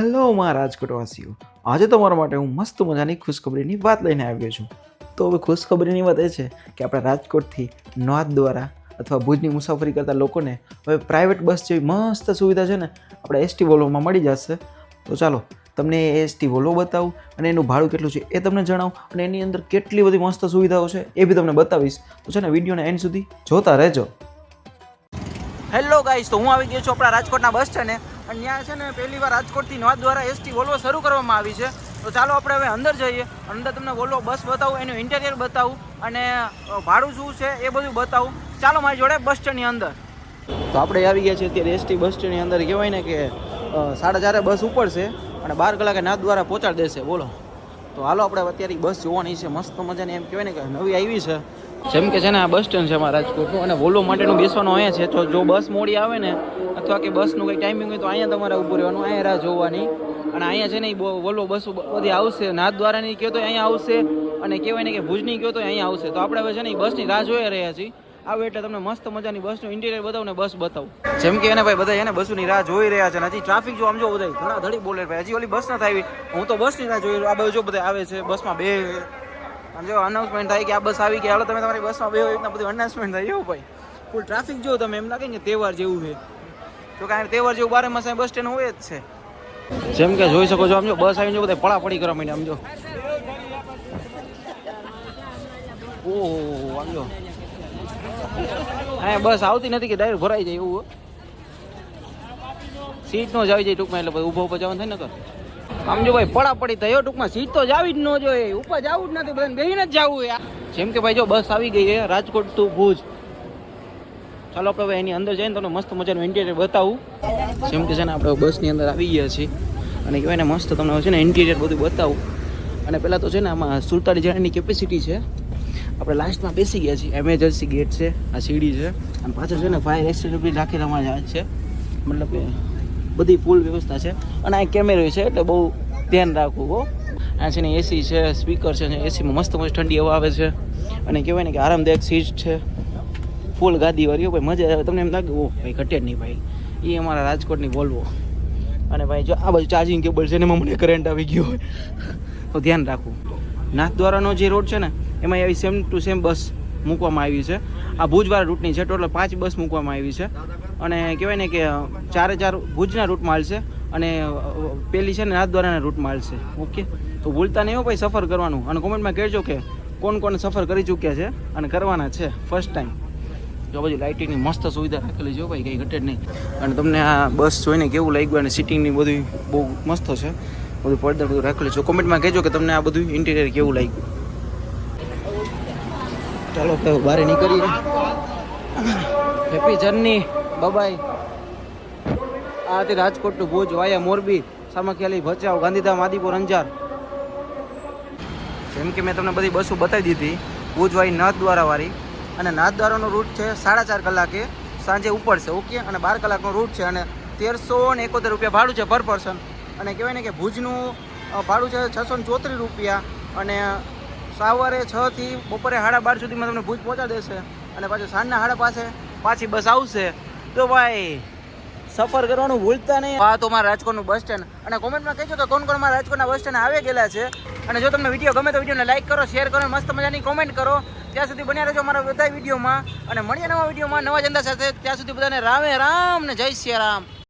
Hello મારા રાજકોટવાસીઓ. આજે તમારા માટે હું મસ્ત મજાની ખુશખબરીની વાત લઈને આવ્યો છું. તો હવે ખુશખબરીની વાત એ છે કે આપણા રાજકોટથી નોંધ દ્વારા અથવા ભુજની મુસાફરી કરતા લોકોને હવે પ્રાઇવેટ બસ જેવી મસ્ત સુવિધા છે ને આપણે એસટી વોલ્વોમાં મળી જશે. તો ચાલો તમને એ એસટી વોલ્વો બતાવું અને એનું ભાડું કેટલું છે એ તમને જણાવું અને એની અંદર કેટલી બધી મસ્ત સુવિધાઓ છે એ બી તમને બતાવીશ. તો છે ને વિડીયોને એન્ડ સુધી જોતા રહેજો. હેલો ગાઈસ તો હું આવી ગયો છું આપણા રાજકોટના બસ સ્ટેન્ડે અને ત્યાં છે ને પહેલી વાર રાજકોટથી નોંધ દ્વારા એસટી વોલ્વો શરૂ કરવામાં આવી છે. તો ચાલો આપણે હવે અંદર જઈએ. અંદર તમને વોલ્વો બસ બતાવું, એનું ઇન્ટેરિયર બતાવું અને ભાડું શું છે એ બધું બતાવું. ચાલો મારી જોડે બસ સ્ટેન્ડની અંદર. તો આપણે આવી ગયા છીએ અત્યારે એસટી બસ સ્ટેન્ડની અંદર. કહેવાય ને કે સાડા ચારે બસ ઉપડશે અને બાર કલાકે નાથ દ્વારા પહોંચાડી દેશે. બોલો. તો હાલો, આપણે અત્યારે બસ જોવાની છે. મસ્ત મજાની એમ કહેવાય ને કે નવી આવી છે. જેમ કે છે ને આ બસ સ્ટેન્ડ છે અમારા રાજકોટનું અને વોલ્વો માટેનું બેસવાનું અહીંયા છે. તો જો બસ મોડી આવે ને, અથવા કે બસનું કંઈ ટાઈમિંગ હોય તો અહીંયા તમારે ઊભું રહેવાનું, અહીંયા રાહ જોવાની. અને અહીંયા છે ને એ વોલ્વો બસો બધી આવશે. નાથ દ્વારાની કહો તો અહીંયા આવશે અને કહેવાય ને કે ભુજની કહો તો અહીંયા આવશે. તો આપણે હવે છે ને એ બસની રાહ જોઈ રહ્યા છીએ. આવે એટલે તમને મસ્ત મજાની બસનું ઇન્ટિરિયર બતાવું ને બસ બતાવું. જેમ કે એને ભાઈ બધા એને બસની રાહ જોઈ રહ્યા છે હજી ટ્રાફિક જો આમ જો બધા ઘણા ધડી બોલે ભાઈ હજી ઓલી બસ નથી આવી. હું તો બસની રાહ જોઈ આ બધું જો બધા આવે છે, બસમાં બે આમ જો અનાઉન્સમેન્ટ થાય કે આ બસ આવી ગઈ હાલો, તમે તમારી બસમાં બે રીતના બધું અનાઉન્સમેન્ટ થાય. એવું ભાઈ. ફૂલ ટ્રાફિક જો તમે, એમ લાગે ને તહેવાર જેવું છે. તો કાંઈ તહેવાર જેવું બારે માસે બસ સ્ટેન્ડ હોય જ છે. જેમ કે જોઈ શકો છો, આમ જો બસ આવીને જો બધા પડાપડી કરવા માંડે આમ જો. ઓહો, આમ જો. અહીંયા બસ આવતી નથી કે ડાયરેક્ટ ભરાઈ જાય એવું. સીટ નો જ આવી જાય ટૂંકમાં, એટલે ઊભો ઊભો જવાનું થાય ને કર આમ જો ભાઈ પડા પડી થયો ટૂંકમાં સીટ તો જાવી જ ન જોઈએ. ઉપર જવું જ નથી, બધાને બેહીને જ જવું યાર જેમ કે ભાઈ જો બસ આવી ગઈ છે, રાજકોટ ટુ ભુજ. ચાલો આપણે એની અંદર જઈને તમને મસ્ત મજાનું ઇન્ટિરિયર બતાવું. જેમ કે છે ને, આપણે બસની અંદર આવી ગયા છીએ. અને કહેવાય ને, મસ્ત તમને છે ને ઇન્ટિરિયર બધું બતાવું. અને પહેલાં તો છે ને, આમાં સુડતાલીસ જણાની કેપેસિટી છે. આપણે લાસ્ટમાં બેસી ગયા છીએ. એમરજન્સી ગેટ છે, આ સીડી છે. અને પાછળ છે ને ફાયર એક્સિડન્ટ બી રાખેલા જ છે. મતલબ કે બધી ફૂલ વ્યવસ્થા છે. અને આ કેમેરો છે, એટલે બહુ ધ્યાન રાખવું હો. આ છે એસી છે સ્પીકર છે એસીમાં મસ્ત મસ્ત ઠંડી હવા આવે છે. અને કહેવાય ને કે આરામદાયક સીટ છે. ફૂલ ગાદી વાળી હો, ભાઈ મજા આવે. તમને એમ લાગે ઓ ભાઈ ઘટે નહીં ભાઈ. એ અમારા રાજકોટની વોલ્વો અને ભાઈ જો આ બાજુ ચાર્જિંગ કેબલ છે એમાં મને કરંટ આવી ગયો હોય. તો ધ્યાન રાખવું. નાથદ્વારાનો જે રોડ છે ને, એમાં આવી સેમ ટુ સેમ બસ મૂકવામાં આવી છે. આ ભુજવાળા રૂટની છે ટોટલ પાંચ બસ મૂકવામાં આવી છે. અને કહેવાય ને કે ચારે ચાર ભુજના રૂટમાં હાલશે અને પેલી છે ને નાથદ્વારાના રૂટમાં હાલશે ઓકે? તો ભૂલતા નહીં હો ભાઈ સફર કરવાનું. અને કોમેન્ટમાં કહેજો કે કોણ કોણ સફર કરી ચૂક્યા છે અને કરવાના છે ફર્સ્ટ ટાઈમ જો બધી લાઇટિંગની મસ્ત સુવિધા રાખેલી છે ભાઈ, કંઈ ઘટે જ નહીં. અને તમને આ બસ જોઈને કેવું લાગ્યું અને સિટિંગની બધી બહુ મસ્ત છે. બધું પડદા બધું રાખેલું છે. કોમેન્ટમાં કહેજો કે તમને આ બધું ઇન્ટિરિયર કેવું લાગ્યું. ચાલો તો બહાર નીકળીએ. હેપી જર્ની બાય આ હતી રાજકોટ ટુ ભુજ, વાયા મોરબી, સામખિયાલી, ભચાઉ, ગાંધીધામ, આદિપુર, અંજાર. જેમ કે મેં તમને બધી બસો બતાવી દીધી, ભુજ વાળી નાથ દ્વારા વાળી. અને નાથ દ્વારાનો રૂટ છે સાડા ચાર કલાકે, સાંજે ઉપડશે ઓકે? અને બાર કલાકનો રૂટ છે, અને તેરસો ને એકોતેર રૂપિયા ભાડું છે પર પર્સન અને કહેવાય ને કે ભુજનું ભાડું છે છસો ને ચોત્રીસ રૂપિયા, અને સવારે છ થી બપોરે સાડા બાર સુધીમાં તમને ભુજ પહોંચાડી દેશે અને પાછું સાંજના સાડા પાસે પાછી બસ આવશે. તો ભાઈ, સફર કરવાનું ભૂલતા નહીં. આ તો મારા રાજકોટનું બસ સ્ટેન્ડ અને કોમેન્ટમાં કહેજો કે કોણ કોણ મારા રાજકોટના બસ સ્ટેન્ડ આવી ગયેલા છે. અને જો તમને વીડિયો ગમે તો વિડીયોને લાઈક કરો, શેર કરો મસ્ત મજાની કોમેન્ટ કરો. ત્યાં સુધી બન્યા રહેજો મારા બધા વિડીયોમાં. અને મળીએ નવા વિડીયોમાં નવા જંદા સાથે. ત્યાં સુધી બધાને રામે રામ ને જય શ્રી રામ